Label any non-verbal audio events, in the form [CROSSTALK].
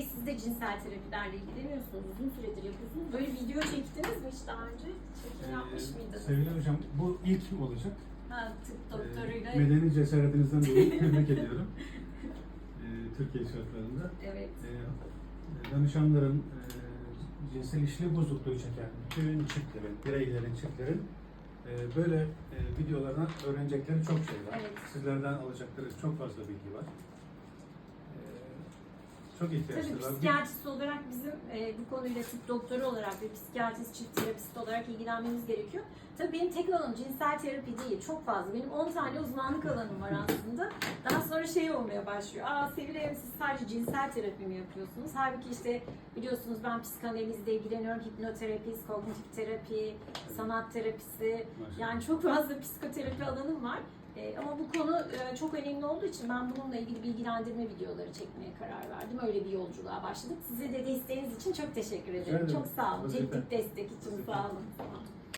Bey siz de cinsel terapilerle ilgileniyorsunuz. Uzun süredir yapıyorsunuz. Böyle video çektiniz mi hiç daha önce? Çekim yapmış Ee, mıydınız? Sevgili hocam bu ilk olacak. Ha, tıp doktoruyla. Ee, medeni cesaretinizden dolayı [LAUGHS] tebrik ediyorum. Ee, Türkiye şartlarında. Evet. Ee, danışanların e, cinsel işlev bozukluğu çeken bütün çiftlerin, bireylerin, çiftlerin e, böyle e, videolardan öğrenecekleri çok şey var. Evet. Sizlerden alacakları çok fazla bilgi var. Ee, çok Tabii ihtiyaçları var. psikiyatrist olarak bizim e, bu konuyla tıp doktoru olarak ve psikiyatrist, çift terapist olarak ilgilenmemiz gerekiyor. Tabii benim tek alanım cinsel terapi değil, çok fazla. Benim 10 tane uzmanlık alanım var aslında. Daha sonra şey olmaya başlıyor. Aa Sevil Hanım siz sadece cinsel terapi mi yapıyorsunuz? Halbuki işte biliyorsunuz ben psikanalizle ilgileniyorum. Hipnoterapi, kognitif terapi, sanat terapisi. Yani çok fazla psikoterapi alanım var. E, ama bu konu e, çok önemli olduğu için ben bununla ilgili bilgilendirme videoları çekmeye karar verdim. Öyle bir yolculuğa başladık. Size de desteğiniz için çok teşekkür ederim. ederim. Çok sağ olun. Teknik destek için sağ olun.